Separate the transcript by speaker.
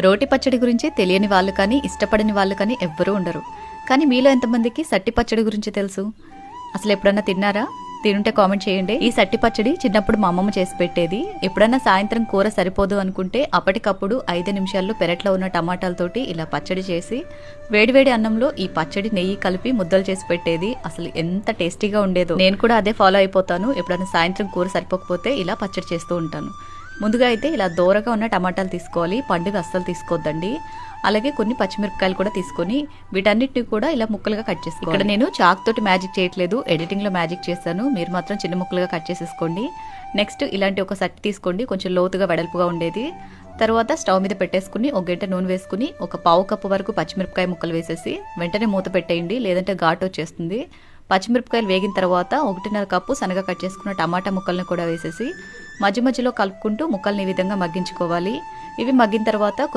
Speaker 1: రోటి పచ్చడి గురించి తెలియని వాళ్ళు కానీ ఇష్టపడని వాళ్ళు కానీ ఎవ్వరూ ఉండరు. కానీ మీలో ఎంతమందికి సట్టి పచ్చడి గురించి తెలుసు? అసలు ఎప్పుడన్నా తిన్నారా? తినుంటే కామెంట్ చేయండి. ఈ సట్టి పచ్చడి చిన్నప్పుడు మా అమ్మమ్మ చేసి పెట్టేది. ఎప్పుడన్నా సాయంత్రం కూర సరిపోదు అనుకుంటే అప్పటికప్పుడు ఐదు నిమిషాల్లో పెరట్లో ఉన్న టమాటాలతోటి ఇలా పచ్చడి చేసి వేడివేడి అన్నంలో ఈ పచ్చడి నెయ్యి కలిపి ముద్దలు చేసి పెట్టేది. అసలు ఎంత టేస్టీగా ఉండేదో. నేను కూడా అదే ఫాలో అయిపోతాను. ఎప్పుడన్నా సాయంత్రం కూర సరిపోకపోతే ఇలా పచ్చడి చేస్తూ ఉంటాను. ముందుగా అయితే ఇలా దూరగా ఉన్న టమాటాలు తీసుకోవాలి పండుగ అస్సలు తీసుకోవద్దండి అలాగే కొన్ని పచ్చిమిరపకాయలు కూడా తీసుకొని వీటన్నిటిని కూడా ఇలా ముక్కలుగా కట్ చేసుకోవాలి. ఇక్కడ నేను చాక్ తోటి మ్యాజిక్ చేయట్లేదు ఎడిటింగ్లో మ్యాజిక్ చేశాను. మీరు మాత్రం చిన్న ముక్కలుగా కట్ చేసేసుకోండి. నెక్స్ట్ ఇలాంటి ఒక సట్ తీసుకోండి కొంచెం లోతుగా వెడల్పుగా ఉండేది. తర్వాత స్టవ్ మీద పెట్టేసుకుని ఒక గంట నూనె వేసుకుని ఒక పావు కప్పు వరకు పచ్చిమిరపకాయ ముక్కలు వేసేసి వెంటనే మూత పెట్టేయండి లేదంటే ఘాట్ వచ్చేస్తుంది. పచ్చిమిరపకాయలు వేగిన తర్వాత ఒకటిన్నర కప్పు శనగ కట్ చేసుకున్న టమాటా ముక్కలను కూడా వేసేసి మధ్య మధ్యలో కలుపుకుంటూ ముక్కల్ని ఈ విధంగా మగ్గించుకోవాలి. ఇవి మగ్గిన తర్వాత